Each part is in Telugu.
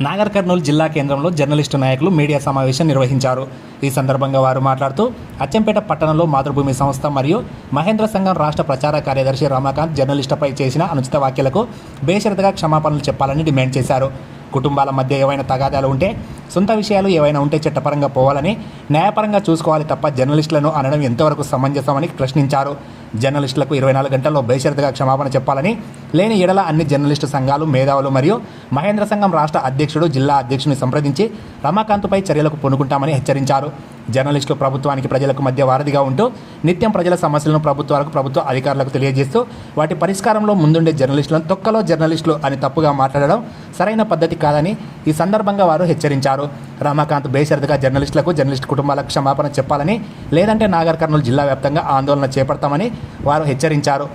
నాగర్ కర్నూలు జిల్లా కేంద్రంలో జర్నలిస్టు నాయకులు మీడియా సమావేశం నిర్వహించారు. ఈ సందర్భంగా వారు మాట్లాడుతూ అచ్చంపేట పట్టణంలో మాతృభూమి సంస్థ మరియు మహేంద్ర సంఘం రాష్ట్ర ప్రచార కార్యదర్శి రమాకాంత్ జర్నలిస్టుపై చేసిన అనుచిత వ్యాఖ్యలకు బేషరతుగా క్షమాపణలు చెప్పాలని డిమాండ్ చేశారు. కుటుంబాల మధ్య ఏవైనా తగాదాలు ఉంటే సొంత విషయాలు ఏవైనా ఉంటే చట్టపరంగా పోవాలని న్యాయపరంగా చూసుకోవాలి తప్ప జర్నలిస్టులను అనడం ఎంతవరకు సమంజసమని ప్రశ్నించారు. జర్నలిస్టులకు ఇరవై నాలుగు గంటల్లో బేషరతుగా క్షమాపణ చెప్పాలని లేని ఎడల అన్ని జర్నలిస్టు సంఘాలు మేధావులు మరియు మహేంద్ర సంఘం రాష్ట్ర అధ్యక్షుడు జిల్లా అధ్యక్షుని సంప్రదించి రమాకాంత్పై చర్యలకు పూనుకుంటామని హెచ్చరించారు. జర్నలిస్టులు ప్రభుత్వానికి ప్రజలకు మధ్య వారధిగా ఉంటూ నిత్యం ప్రజల సమస్యలను ప్రభుత్వాలకు ప్రభుత్వ అధికారులకు తెలియజేస్తూ వాటి పరిష్కారంలో ముందుండే జర్నలిస్టులను తొక్కలో జర్నలిస్టులు అని తప్పుగా మాట్లాడడం సరైన పద్ధతి కాదని ఈ సందర్భంగా వారు హెచ్చరించారు. రమాకాంత్ బేషరతుగా జర్నలిస్టులకు జర్నలిస్ట్ కుటుంబాలకు క్షమాపణ చెప్పాలని లేదంటే నాగర్ కర్నూలు జిల్లా వ్యాప్తంగా ఆందోళన చేపడతామని వారు హెచ్చరించారు.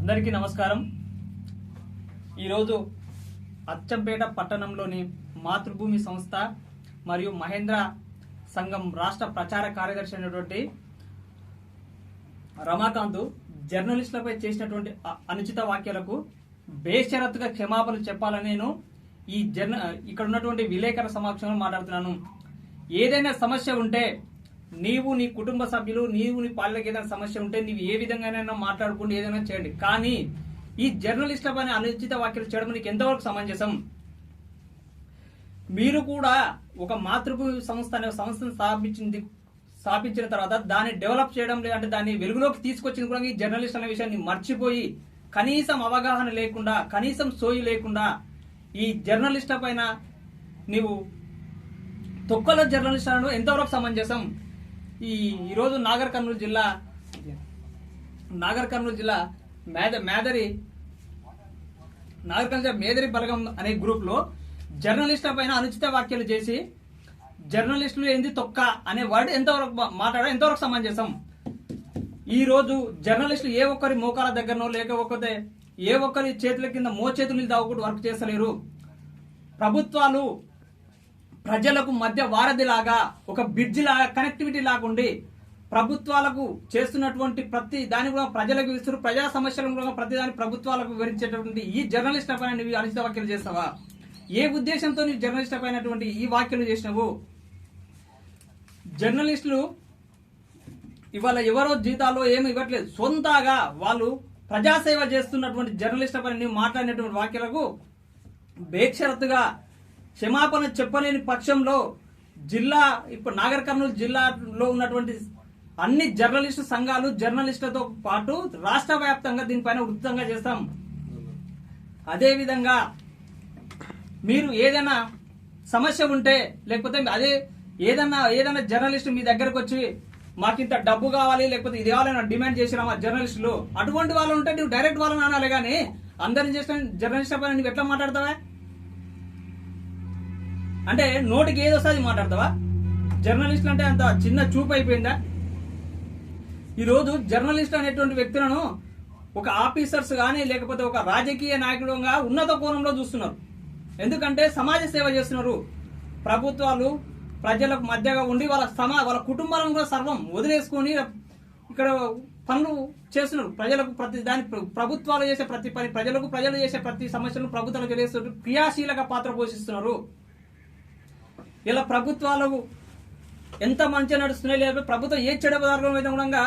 అందరికీ నమస్కారం. ఈరోజు అచ్చంపేట పట్టణంలోని మాతృభూమి సంస్థ మరియు మహేంద్ర సంఘం రాష్ట్ర ప్రచార కార్యదర్శి అయినటువంటి రమాకాంత్ జర్నలిస్టులపై చేసినటువంటి అనుచిత వ్యాఖ్యలకు బేషరత్తుగా క్షమాపణలు చెప్పాలని నేను ఈ జర్న ఇక్కడ ఉన్నటువంటి విలేకరుల సమక్షంలో మాట్లాడుతున్నాను. ఏదైనా సమస్య ఉంటే నీవు నీ కుటుంబ సభ్యులు నీవు నీ పాలకి ఏదైనా సమస్య ఉంటే నీవు ఏ విధంగానైనా మాట్లాడుకుంటూ ఏదైనా చేయండి. కానీ ఈ జర్నలిస్టుల పైన అనుచిత వ్యాఖ్యలు చేయడం నీకు ఎంతవరకు సమంజసం? మీరు కూడా ఒక మాతృభూమి సంస్థ అనే సంస్థను స్థాపించింది స్థాపించిన తర్వాత దాన్ని డెవలప్ చేయడం లేదంటే దాన్ని వెలుగులోకి తీసుకొచ్చిన కూడా ఈ జర్నలిస్ట్ అనే విషయాన్ని మర్చిపోయి కనీసం అవగాహన లేకుండా కనీసం సోయి లేకుండా ఈ జర్నలిస్ట్ల పైన నీవు తొక్కల జర్నలిస్ట్ అనడం ఎంతవరకు సమంజసం? ఈ ఈరోజు నాగర్ కర్నూలు జిల్లా నాగర్ కర్నూలు జిల్లా మేద మేదరి నాగర్ కర్నూలు జిల్లా మేదరి బలగం అనే గ్రూప్లో జర్నలిస్టుల పైన అనుచిత వ్యాఖ్యలు చేసి జర్నలిస్టులు ఏంది తొక్క? అనే వర్డ్ ఎంతవరకు మా- మాట్లాడడం ఎంతవరకు సమంజసం ఈ రోజు జర్నలిస్టులు ఏ ఒక్కరి మోకాల దగ్గరనో లేకపోతే ఏ ఒక్కరి చేతుల కింద మో చేతులు దాగుకుంటూ వర్క్ చేస్తలేరు. ప్రభుత్వాలు ప్రజలకు మధ్య వారధిలాగా ఒక బ్రిడ్జ్ లాగా కనెక్టివిటీ లాగుండి ప్రభుత్వాలకు చేస్తున్నటువంటి ప్రతి దాని కూడా ప్రజలకు ఇస్తారు ప్రజా సమస్యలను కూడా ప్రతి దాని ప్రభుత్వాలకు వివరించేటటువంటి ఈ జర్నలిస్ట్ పైన నువ్వు అనుచిత వ్యాఖ్యలు చేస్తావా? ఏ ఉద్దేశంతో నువ్వు జర్నలిస్ట్ పైనటువంటి ఈ వ్యాఖ్యలు చేసినావు? జర్నలిస్టులు ఇవాళ ఎవరో జీతాల్లో ఏమి ఇవ్వట్లేదు. సొంతగా వాళ్ళు ప్రజాసేవ చేస్తున్నటువంటి జర్నలిస్ట్ పైన నువ్వు మాట్లాడినటువంటి వ్యాఖ్యలకు బేక్షరత్తుగా క్షమాపణ చెప్పలేని పక్షంలో జిల్లా ఇప్పుడు నాగర్ కర్నూలు జిల్లాలో ఉన్నటువంటి అన్ని జర్నలిస్టు సంఘాలు జర్నలిస్టులతో పాటు రాష్ట్ర వ్యాప్తంగా దీనిపైన వృత్తంగా చేస్తాం. అదేవిధంగా మీరు ఏదైనా సమస్య ఉంటే లేకపోతే అదే ఏదన్నా ఏదైనా జర్నలిస్ట్ మీ దగ్గరకు వచ్చి మాకింత డబ్బు కావాలి లేకపోతే ఇది కావాలని డిమాండ్ చేసిన మా జర్నలిస్టులు అటువంటి వాళ్ళు ఉంటే నువ్వు డైరెక్ట్ వాళ్ళని అనాలి కానీ అందరిని చేసిన జర్నలిస్ట్ పైన నువ్వు ఎట్లా మాట్లాడతావా? అంటే నోటికి ఏది వస్తుంది మాట్లాడతావా? జర్నలిస్టులు అంటే అంత చిన్న చూపు అయిపోయిందా? ఈరోజు జర్నలిస్ట్ అనేటువంటి వ్యక్తులను ఒక ఆఫీసర్స్ కానీ లేకపోతే ఒక రాజకీయ నాయకుడుగా ఉన్నత కోణంలో చూస్తున్నారు. ఎందుకంటే సమాజ సేవ చేస్తున్నారు. ప్రభుత్వాలు ప్రజలకు మధ్యగా ఉండి వాళ్ళ సమా వాళ్ళ కుటుంబాలను కూడా సర్వం వదిలేసుకొని ఇక్కడ పనులు చేస్తున్నారు. ప్రజలకు ప్రతి దాని ప్రభుత్వాలు చేసే ప్రతి పని ప్రజలకు ప్రజలు చేసే ప్రతి సమస్యలను ప్రభుత్వాలు తెలియస్తున్నారు క్రియాశీలక పాత్ర పోషిస్తున్నారు. ఇలా ప్రభుత్వాలకు ఎంత మంచిగా నడుస్తున్నాయి లేదా ప్రభుత్వం ఏ చెడు పదార్థం విధంగా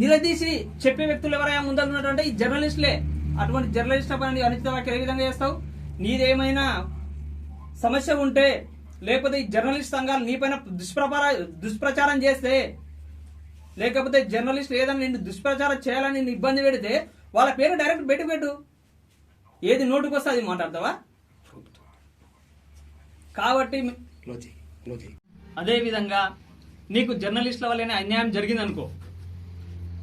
నిలదీసి చెప్పే వ్యక్తులు ఎవరైనా ముందర ఈ జర్నలిస్టులే. అటువంటి జర్నలిస్ట్ పని అనిచిత వ్యాఖ్యలు ఏ విధంగా చేస్తావు? నీదేమైనా సమస్య ఉంటే లేకపోతే ఈ జర్నలిస్ట్ సంఘాలు నీపైన దుష్ప్రచార దుష్ప్రచారం చేస్తే లేకపోతే జర్నలిస్ట్ ఏదైనా నిన్ను దుష్ప్రచారం చేయాలని నిన్ను ఇబ్బంది పెడితే వాళ్ళ పేరు డైరెక్ట్ బయట పెట్టు. ఏది నోటుకు వస్తే అది మాట్లాడతావా? కాబట్టి అదే విధంగా నీకు జర్నలిస్టుల వల్లనే అన్యాయం జరిగింది అనుకో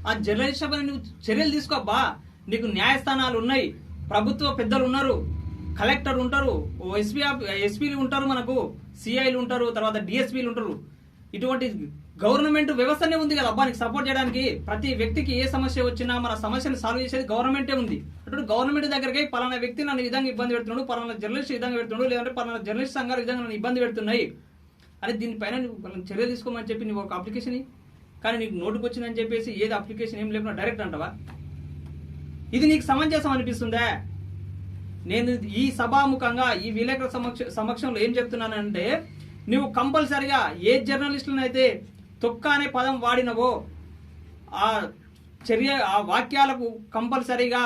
ఆ జర్నలిస్టుల పైన నువ్వు చర్యలు తీసుకోబ్బా నీకు న్యాయస్థానాలు ఉన్నాయి ప్రభుత్వ పెద్దలు ఉన్నారు. కలెక్టర్ ఉంటారు ఎస్పీ ఎస్పీలు ఉంటారు మనకు సిఐలు ఉంటారు తర్వాత డిఎస్పీలు ఉంటారు. ఇటువంటి గవర్నమెంట్ వ్యవస్థనే ఉంది కదా అబ్బానికి సపోర్ట్ చేయడానికి. ప్రతి వ్యక్తికి ఏ సమస్య వచ్చినా మన సమస్యను సాల్వ్ చేసేది గవర్నమెంటే ఉంది. అటువంటి గవర్నమెంట్ దగ్గరికి పలానా వ్యక్తి నన్ను విధంగా ఇబ్బంది పెడుతున్నాడు పలానా జర్నలిస్ట్ విధంగా పెడుతున్నాడు లేదంటే పలానా జర్నలిస్ట్ సంఘాలు విధంగా నన్ను ఇబ్బంది పెడుతున్నాయి. అని దీనిపైన నువ్వు చర్యలు తీసుకోమని చెప్పి నువ్వు ఒక అప్లికేషన్ కానీ నీకు నోటుకు వచ్చిందని చెప్పేసి ఏది అప్లికేషన్ ఏం లేకుండా డైరెక్ట్ అంటావా? ఇది నీకు సమంజసం అనిపిస్తుందా? నేను ఈ సభాముఖంగా ఈ విలేకరుల సమక్ష సమక్షంలో ఏం చెప్తున్నానంటే నువ్వు కంపల్సరిగా ఏ జర్నలిస్టులను తొక్క అనే పదం వాడినవో ఆ చర్య ఆ వాక్యాలకు కంపల్సరీగా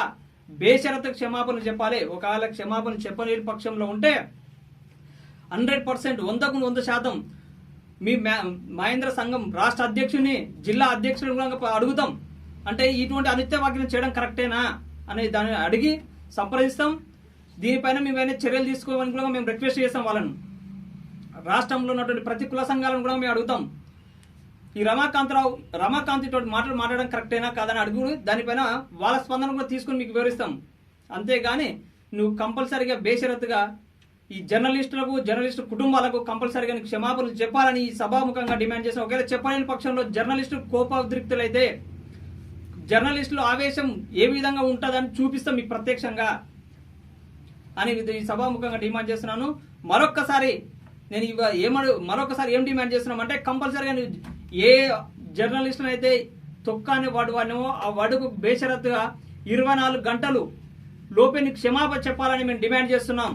బేషరత క్షమాపణ చెప్పాలి. ఒకవేళ క్షమాపణ చెప్పలేని పక్షంలో ఉంటే హండ్రెడ్ పర్సెంట్ వందకు వంద శాతం మీ మహేంద్ర సంఘం రాష్ట్ర అధ్యక్షుని జిల్లా అధ్యక్షుని కూడా అడుగుతాం. అంటే ఇటువంటి అనిత్య వాక్యం చేయడం కరెక్టేనా? అనే దాన్ని అడిగి సంప్రదిస్తాం. దీనిపైన మేమైనా చర్యలు తీసుకోవాలని కూడా మేము రిక్వెస్ట్ చేస్తాం వాళ్ళను. రాష్ట్రంలో ఉన్నటువంటి ప్రతి కుల సంఘాలను కూడా మేము అడుగుతాం. ఈ రమాకాంతరావు రమాకాంత్ తోటి మాటలు మాట్లాడడం కరెక్టేనా కాదని అడుగు దానిపైన వాళ్ళ స్పందన కూడా తీసుకుని మీకు వివరిస్తాం. అంతేగాని నువ్వు కంపల్సరిగా బేషరత్తుగా ఈ జర్నలిస్టులకు జర్నలిస్టు కుటుంబాలకు కంపల్సరిగా నీకు క్షమాపణలు చెప్పాలని ఈ సభాముఖంగా డిమాండ్ చేసిన ఒకవేళ చెప్పలేని పక్షంలో జర్నలిస్టు కోపోద్రిక్తులైతే జర్నలిస్టులు ఆవేశం ఏ విధంగా ఉంటుందని చూపిస్తాం మీకు ప్రత్యక్షంగా. అని ఈ సభాముఖంగా డిమాండ్ చేస్తున్నాను. మరొక్కసారి నేను ఇవ ఏమడు మరొకసారి ఏం డిమాండ్ చేస్తున్నాం అంటే కంపల్సరీగా ఏ జర్నలిస్ట్ అయితే తొక్క అనే వాడు వాడినో ఆ వాడుకు బేషరత్తుగా ఇరవై నాలుగు గంటలు లోపే నీకు క్షమాపణ చెప్పాలని మేము డిమాండ్ చేస్తున్నాం.